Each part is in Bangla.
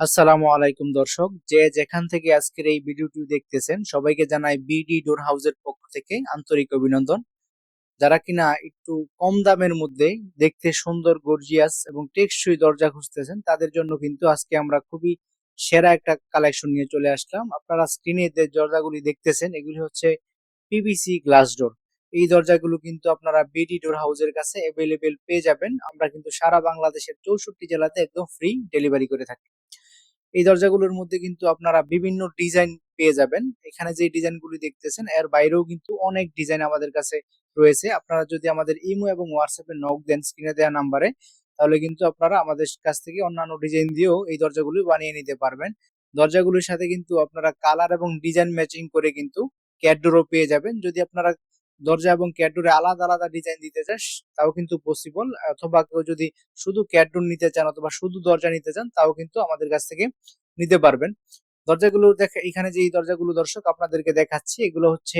আসসালামু আলাইকুম দর্শক। যে যেখান থেকে আজকের এই ভিডিওটি দেখতেছেন, সবাইকে জানাই বিডি ডোর হাউসের পক্ষ থেকে আন্তরিক অভিনন্দন। যারা কিনা একটু কম দামের মধ্যে দেখতে সুন্দর, গর্জিয়াস এবং টেকসই দরজা খুঁজতেছেন, তাদের জন্য কিন্তু আজকে আমরা খুবই সেরা একটা কালেকশন নিয়ে চলে আসলাম। আপনারা স্ক্রিনে যে দরজাগুলি দেখতেছেন, এগুলি হচ্ছে পিভিসি গ্লাস ডোর এই দরজাগুলো কিন্তু আপনারা বিডি ডোর হাউসের কাছে অ্যাভেলেবেল পেয়ে যাবেন। আমরা কিন্তু সারা বাংলাদেশের চৌষট্টি জেলাতে একদম ফ্রি ডেলিভারি করে থাকি। এই দরজাগুলোর মধ্যে কিন্তু আপনারা বিভিন্ন ডিজাইন পেয়ে যাবেন। এখানে যে ডিজাইনগুলি দেখতেছেন, এর বাইরেও কিন্তু অনেক ডিজাইন আমাদের কাছে রয়েছে। আপনারা যদি আমাদের ইমো এবং হোয়াটসঅ্যাপে নক দেন স্ক্রিনে দেওয়া নাম্বারে, তাহলে কিন্তু আপনারা আমাদের কাছ থেকে অন্যান্য ডিজাইন দিয়েও এই দরজাগুলি বানিয়ে নিতে পারবেন। দরজাগুলির সাথে কিন্তু আপনারা কালার এবং ডিজাইন ম্যাচিং করে কিন্তু ক্যাডডোরও পেয়ে যাবেন। যদি আপনারা দরজা এবং ক্যাডডোরে আলাদা আলাদা ডিজাইন দিতে চান তাও কিন্তু পসিবল অথবা কেউ যদি শুধু ক্যাডডোর নিতে চান অথবা শুধু দরজা নিতে চান, তাও কিন্তু আমাদের কাছ থেকে নিতে পারবেন। দরজাগুলো দেখে, এখানে যে দরজাগুলো দর্শক আপনাদেরকে দেখাচ্ছি, এগুলো হচ্ছে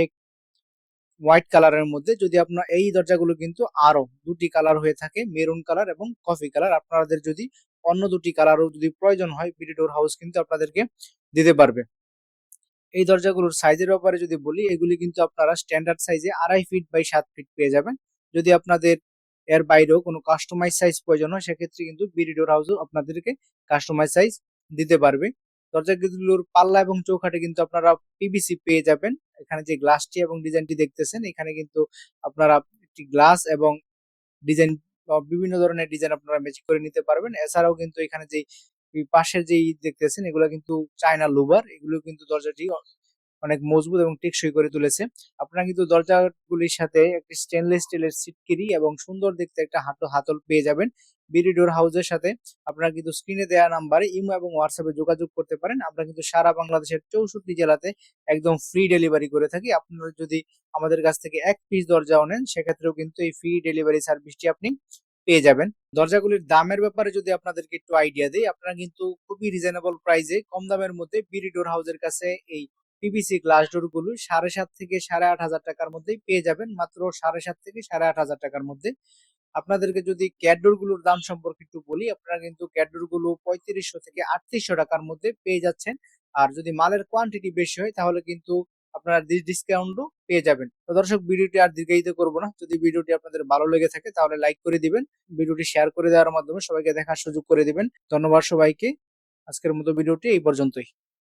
হোয়াইট কালারের মধ্যে। যদি আপনার, এই দরজাগুলো কিন্তু আরও দুটি কালার হয়ে থাকে মেরুন কালার এবং কফি কালার আপনাদের যদি অন্য দুটি কালারও যদি প্রয়োজন হয় ডোর হাউস কিন্তু আপনাদেরকে দিতে পারবে। এই দরজাগুলোর সাইজের ব্যাপারে যদি বলি, এগুলি কিন্তু আপনারা স্ট্যান্ডার্ড সাইজে আড়াই ফিট বাই সাত ফিট পেয়ে যাবেন। যদি আপনাদের এর বাইরেও কোনো কাস্টমাইজ সাইজ প্রয়োজন হয়, সেক্ষেত্রে কিন্তু বিডি ডোর হাউসও আপনাদেরকে কাস্টমাইজ সাইজ দিতে পারবে। দরজাগুলোর পাল্লা এবং চৌকাঠে কিন্তু আপনারা পিবিসি পেয়ে যাবেন। এখানে যে গ্লাসটি এবং ডিজাইনটি দেখতেছেন, এখানে কিন্তু আপনারা একটি গ্লাস এবং ডিজাইন বিভিন্ন ধরনের ডিজাইন আপনারা ম্যাচিং করে নিতে পারবেন। এছাড়াও কিন্তু এখানে যে পাশের যে দেখতেছেন, এগুলো কিন্তু চায়না লুবার। এগুলো কিন্তু দরজাটি অনেক মজবুত এবং টেকসই করে তুলেছে। আপনারা কিন্তু দরজাগুলির সাথে একটি স্টেনলেস স্টিলের সিটকিরি এবং সুন্দর দেখতে একটা হাতো হাতল পেয়ে যাবেন বিডি ডোর হাউসের সাথে। আপনারা কিন্তু স্ক্রিনে দেওয়া নাম্বারে ইমো এবং হোয়াটসঅ্যাপে যোগাযোগ করতে পারেন। আমরা কিন্তু সারা বাংলাদেশের চৌষট্টি জেলাতে একদম ফ্রি ডেলিভারি করে থাকি। আপনারা যদি আমাদের কাছ থেকে এক পিস দরজাও নেন, সেক্ষেত্রেও কিন্তু এই ফ্রি ডেলিভারি সার্ভিসটি আপনি পেয়ে যাবেন। দরজাগুলির দামের ব্যাপারে যদি আপনাদেরকে একটু আইডিয়া দিই, আপনারা কিন্তু খুবই রিজনেবল প্রাইসে কম দামের মধ্যে বিডি ডোর হাউসের কাছে এই পিভিসি গ্লাস ডোরগুলো সাড়ে সাত থেকে সাড়ে আট হাজার টাকার মধ্যেই পেয়ে যাবেন। মাত্র সাড়ে সাত থেকে সাড়ে আট হাজার টাকার মধ্যে। আপনাদেরকে যদি ক্যাডোরগুলোর দাম সম্পর্কে একটু বলি, আপনারা কিন্তু ক্যাডোরগুলো পঁয়ত্রিশশো থেকে আটত্রিশশো টাকার মধ্যে পেয়ে যাচ্ছেন। আর যদি মালের কোয়ান্টিটি বেশি হয়, তাহলে কিন্তু আপনারা ডিসকাউন্টও পেয়ে যাবেন। তো দর্শক, ভিডিওটি আর দীর্ঘায়িত করব না। যদি ভিডিওটি আপনাদের ভালো লেগে থাকে, তাহলে লাইক করে দিবেন। ভিডিওটি শেয়ার করে দেওয়ার মাধ্যমে সবাইকে দেখার সুযোগ করে দিবেন। ধন্যবাদ সবাইকে। আজকের মতো ভিডিওটি এই পর্যন্তই।